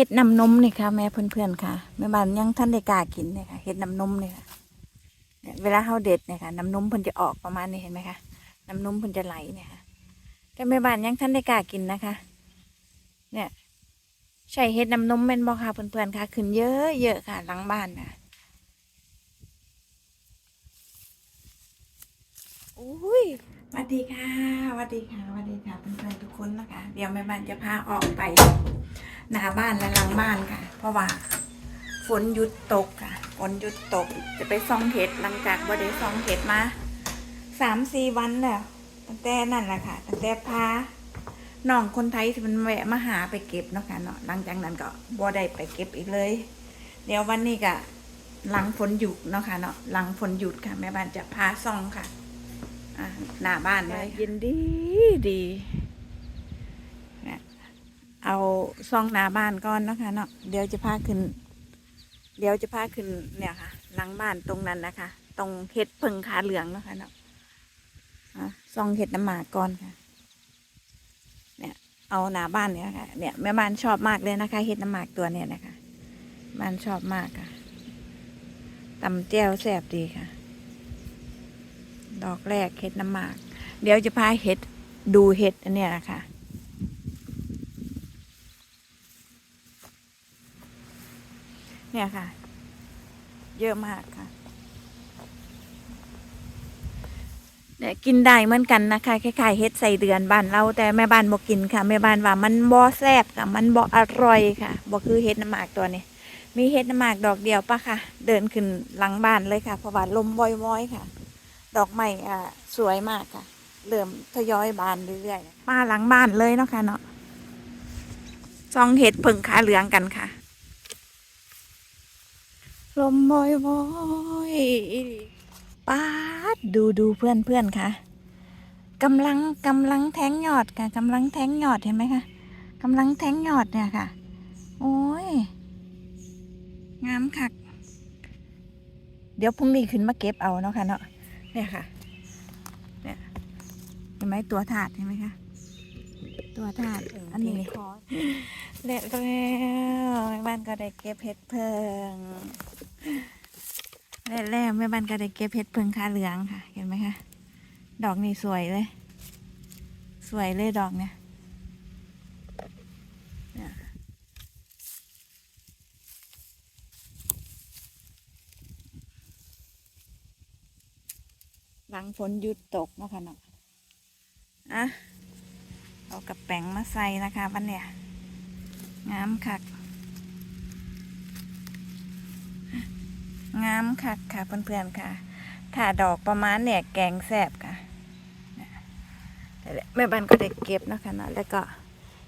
เห็ดน้ำนมนี่ค่ะแม่เพื่อนๆค่ะแม่บ้านยังท่านได้กล้ากินเนี่ยค่ะเห็ดน้ำนมเนี่ยค่ะเวลาเฮาเด็ดเนี่ยค่ะน้ำนมเพิ่นจะออกประมาณนี้เห็นไหมคะน้ำนมเพิ่นจะไหลเนี่ยค่ะแต่แม่บ้านยังท่านได้กล้ากินนะคะ เนี่ยใช่เห็ดน้ำนมแม่นบ่ค่ะเพื่อนๆค่ะขึ้นเยอะเยอะค่ะหลังบ้านนะอุ้ย วัสดีค่ะสวัสดีค่ะสวัสดีค่ะเพื่อนๆทุกคนนะคะ เดี๋ยวแม่บ้านจะพาออกไปหน้าบ้านและหลังบ้านค่ะ เพราะว่าฝนหยุดตกค่ะฝนหยุดตกจะไปซ่องเห็ดหลังจากบ่ได้ซ่องเห็ดมาสามสี่วันแล้วตั้งแต่นั่นแหละค่ะตั้งแต่พาน้องคนไทยที่มันแวะมาหาไปเก็บเนาะค่ะเนาะหลังจากนั้นก็บ่ได้ไปเก็บอีกเลย เดี๋ยววันนี้ก็หลังฝนหยุดเนาะค่ะเนาะหลังฝนหยุดค่ะแม่บ้านจะพาซ่องค่ะ อ่าหน้าบ้านเลยเย็นดีดีเนี่ยเอาซองหน้าบ้านก่อนนะคะเนาะเดี๋ยวจะพาขึ้น เดี๋ยวจะพาขึ้นเนี่ยค่ะ หลังบ้านตรงนั้นนะคะ ตรงเห็ดเพิงขาเหลืองนะคะเนาะซองเห็ดน้ำหมากก่อนค่ะ เนี่ย เอาหน้าบ้านเนี่ยค่ะ เนี่ยแม่บ้านชอบมากเลยนะคะเห็ดน้ำหมากตัวเนี่ยนะคะ บ้านชอบมากค่ะตำแจ่วแซ่บดีค่ะ ดอกแรกเห็ดน้ำหมาก เดี๋ยวจะพาเห็ดดูเห็ดอันเนี้ยนะคะเนี่ยค่ะ เยอะมากค่ะเนี่ยกินได้เหมือนกันนะคะคล้ายๆเฮ็ดใส่เดือนบ้านเราแต่แม่บ้านบอกกินค่ะแม่บ้านว่ามันบ่แซ่บค่ะ มันบ่อร่อยค่ะบ่คือเฮ็ดน้ำหมากตัวนี้ มีเฮ็ดน้ำหมากดอกเดียวปะค่ะ เดินขึ้นหลังบ้านเลยค่ะเพราะว่าลมว้อยๆค่ะ ดอกไม้อ่าสวยมากค่ะ เริ่มทยอยบานเรื่อยๆ มาหลังบ้านเลยเนาะค่ะเนาะซองเห็ดผึ่งขาเหลืองกันค่ะ ลมบอยบอยป้าดดูดูเพื่อนเพื่อนค่ะกำลังกำลังแทงยอดค่ะกำลังแทงยอดเห็นไหมคะกำลังแทงยอดเนี่ยค่ะ โอ้ย งามคัก เดี๋ยวพรุ่งนี้ขึ้นมาเก็บเอาเนาะค่ะเนาะ เนี่ยค่ะ เนี่ยเห็นไหมตัวถาดเห็นไหมคะตัวถาดอันนี้เละแล้วแม่บ้านก็ได้เก็บเห็ดเพิงแล้วแล้วแม่บ้านก็ได้เก็บเห็ดเพิงคาเหลืองค่ะ เห็นไหมคะดอกนี่สวยเลย สวยเลยดอกเนี่ยเนี่ยห ลังฝนหยุดตกเนาะคะเนาะอะเอากระแป้งมาใส่นะคะวันเนี่ยงามคักงามคักค่ะเพื่อนๆค่ะ ถ้าดอกประมาณเนี่ยแกงแซบค่ะแม่บ้านก็ได้เก็บนะคะเนาะแล้วก็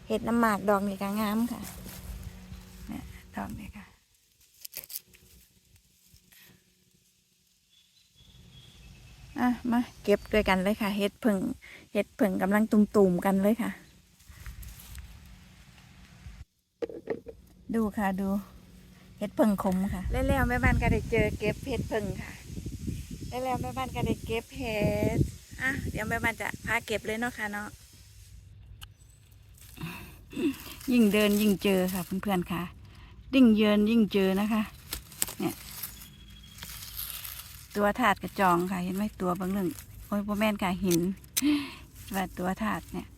เห็ดน้ำหมากดอกนี่ก็งามค่ะนี่ดอกนี่ค่ะ อะมาเก็บด้วยกันเลยค่ะ เห็ดผึ่งเห็ดผึ่งกำลังตุ่มๆกันเลยค่ะ ดูค่ะดูเห็ดเพิ่งขมค่ะแล้วๆแม่บ้านก็ได้เจอเก็บเห็ดเพิ่งค่ะแล้วๆแม่บ้านก็ได้เก็บเห็ดอะเดี๋ยวแม่บ้านจะพาเก็บเลยเนาะค่ะเนาะยิ่งเดินยิ่งเจอค่ะเพื่อนๆค่ะยิ่งเยินยิ่งเจอนะคะเนี่ย ตัวถาดกระจองค่ะ เห็นไหมตัวบางเรื่องโอ้ยพ่อแม่นค่ะหินว่าตัวถาดเนี่ย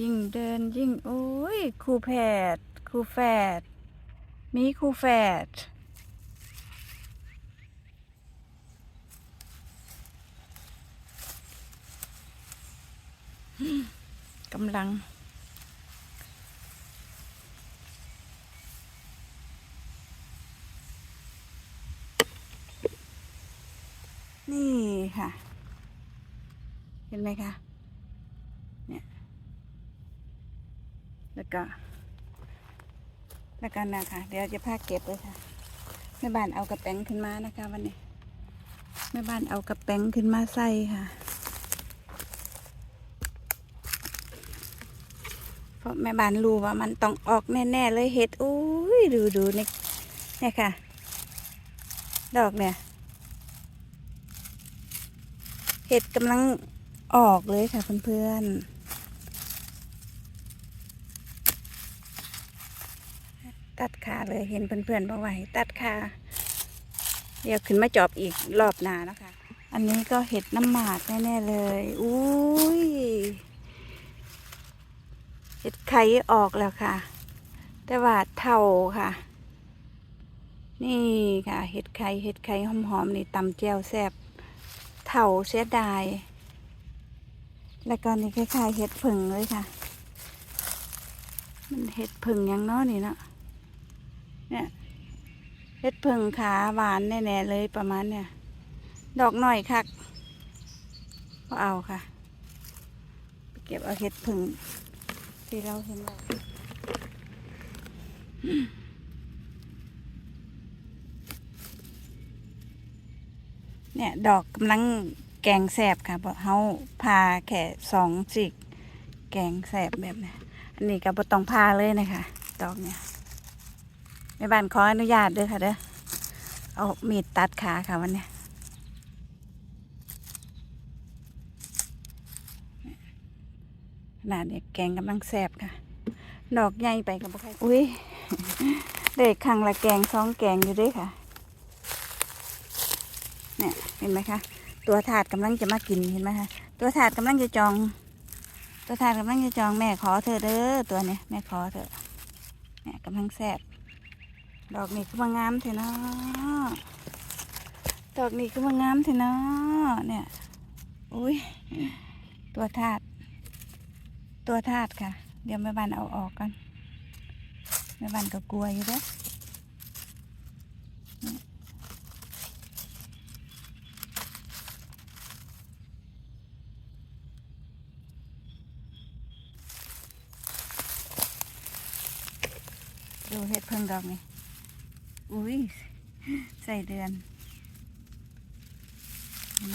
ยิ่งเดินยิ่งโอ้ยครูแฝดครูแฝดมีครูแฝดกำลัง นี่ค่ะ เห็นไหมคะ เนี่ย แล้วก็ แล้วกันนะคะเดี๋ยวจะพาเก็บเลยค่ะ แม่บ้านเอากระแป้งขึ้นมานะคะ วันนี้ แม่บ้านเอากระแป้งขึ้นมาใส่ค่ะ เพราะแม่บ้านรู้ว่ามันต้องออกแน่ ๆ เลยเห็ด อุ้ยดูดูนี่เนี่ยค่ะ ดอกเนี่ย เห็ดกำลังออกเลยค่ะเพื่อนๆ ตัดขาเลยเห็นเพื่อนๆบ่ไหวตัดขาเดี๋ยวขึ้นมาจอบอีกรอบหนานะคะ อันนี้ก็เห็ดน้ำหมากแน่ๆเลยอุ้ยเห็ดไข่ออกแล้วค่ะ แต่ว่าเท่าค่ะ นี่ค่ะ เห็ดไข่เห็ดไข่หอมๆนี่ตำแจ่วแซ่บ เท่าเสียดาย แล้วก็นี่คล้ายๆเห็ดผึ่งเลยค่ะ มันเห็ดผึ่งยังนาะนี่เนาะ เนี่ยเห็ดผึ่งขาหวานแน่ๆเลยประมาณเนี่ย ดอกหน่อยคักก็เอาค่ะไปเก็บเอาเห็ดผึ่งที่เราเห็นแล้ว เนี่ยดอกกำลังแกงแสบค่ะเพราะเขาพาแค่สองจิก แกงแสบแบบเนี้ยอันนี้ก็บ่ต้องพาเลยนะคะดอกเนี่ยในบ้านขออนุญาตด้อค่ะเด้อเอามีดตัดขาค่ะวันเนี้ยขนาดเนี่ยแกงกำลังแสบค่ะ ดอกใหญ่ไปกับบ่ใครอุ้ยเด็กครั้งละแกงสองแกงอยู่ด้วยค่ะ ห็นไหมคะตัวถาดกำลังจะมากินเห็นไหมคะตัวถาดกำลังจะจอง ตัวถาดกำลังจะจองแม่ขอเธอเด้อตัวเนี้ยแม่ขอเถอเนี่ยกำลังแซ่บดอกนี้คือมางามเถอะเนาะดอกนี้คือมางามเถอะเนาะเนี่ยอุ้ยตัวถาดตัวถาดค่ะ เดี๋ยวแม่บ้านเอาออกกันแม่บ้านก็กลัวอยู่เด้อ ดูเห็ดเพิ่งดอกนี่ อุ้ยใส่เดือนนไหม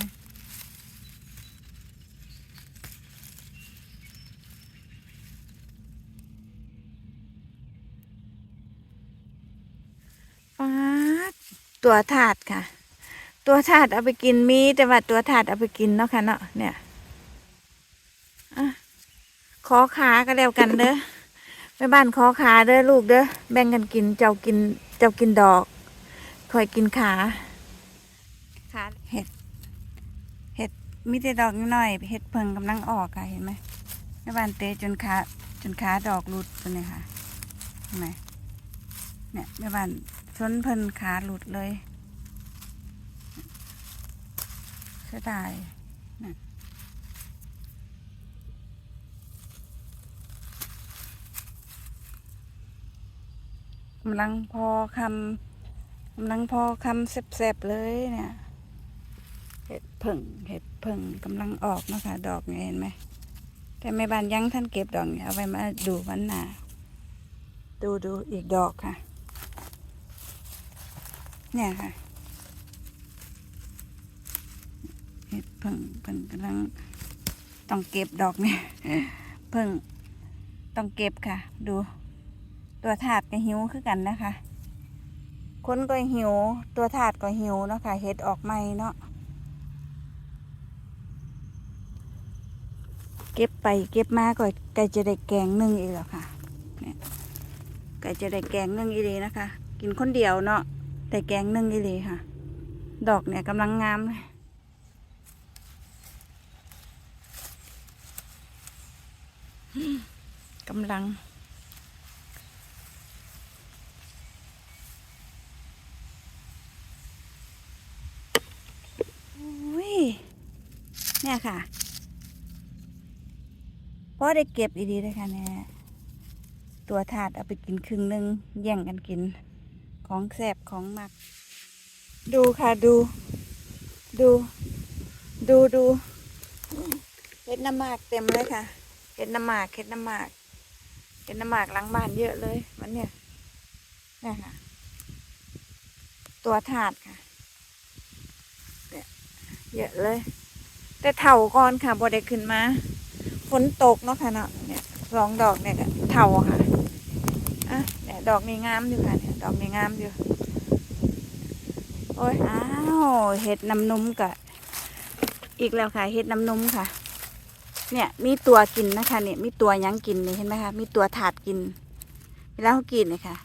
ป๊าดตัวถาดค่ะ ตัวถาดเอาไปกินมี แต่ว่าตัวถาดเอาไปกินเนาะค่ะเนาะเนี่ยอะขอขาก็แล้วกันเด้อ ไปบ้านขอขาเด้อลูกเด้อแบ่งกันกินเจ้ากินเจ้ากินดอกคอยกินขาขาเห็ด เห็ดมีแต่ดอกน้อยๆเห็ดเพิงกำลังออกค่ะเห็นไหมแม่บ้านเตะจนขาจนขาดอกรุดไปเลยค่ะเห็นไหมเนี่ยแม่บ้านชนเพิ่นขาหลุดเลยเสียดาย กำลังพอคำกำลังพอคำแซ่บๆเลยเนี่ยเห็ดผึ่งเห็ดผึ่งกำลังออกนะคะดอกเนี่ยเห็นไหมแต่แม่บ้านยังท่านเก็บดอกเนี่ยเอาไว้มาดูวันหน้าดูดูอีกดอกค่ะ เนี่ยค่ะเห็ดเพิ่งเพิ่งกำลังต้องเก็บดอกเนี่ยเพิ่งต้องเก็บค่ะ ดู ตัวถาดก็หิวคือกันนะคะ คนก็หิว ตัวถาดก็หิวเนาะค่ะเห็ดออกใหม่เนาะเก็บไปเก็บมาก็ใกล้จะได้แกงนึ่งอีกแล้วค่ะเนี่จะได้แกงนึ่งอีเลยนะคะ กินคนเดียวเนาะแต่แกงนึ่งอีหลีค่ะ ดอกเนี่ยกำลังงามเลยกำลัง อุ้ย เนี่ยค่ะพอได้เก็บดีๆเลยค่ะเนี่ยตัวถาดเอาไปกินครึ่งหนึงแย่งกันกิน ของแสบของหมัก ดูค่ะดู ดู ดูดูเห็ดน้ำหมากเต็มเลยค่ะเห็ดน้ำหมากเห็ดน้ำหมากเห็ดน้ำหมากหลังบ้านเยอะเลยวันเนี้ยนี่ค่ะ ตัวถาดค่ะ เยอะเลย แต่เถาก่อนค่ะบอได้ขึ้นมาฝนตกเนาะค่ะเนาะเนี่ยสองดอกเนี่ยก็เถาค่ะอะเนี่ยดอกนี้งามอยู่ค่ะเนี่ยดอกนี้งามอยู่โอ้ยอ้าวเห็ดน้ำนมกะอีกแล้วค่ะเห็ดน้ำนมค่ะ เนี่ยมีตัวกินนะคะเนี่ยมีตัวยังกินนี่เห็นไหมคะมีตัวถาดกินเวลาเขากินเนี่ยค่ะ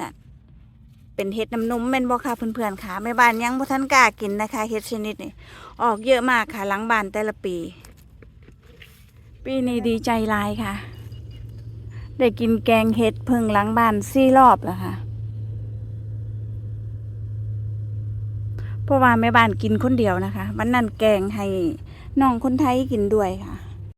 นั่น เป็นเห็ดน้ำนมแม่นบ่ค่ะเพื่อนๆค่ะแม่บ้านยังบ่ทันกล้ากินนะคะเห็ดชนิดนี้ออกเยอะมากค่ะหลังบ้านแต่ละปี ปีนี้ดีใจลายค่ะ ได้กินแกงเห็ดเพิ่งหลังบ้านสี่รอบแล้วค่ะเพราะว่าแม่บ้านกินคนเดียวนะคะ วันนั้นแกงให้น้องคนไทยกินด้วยค่ะ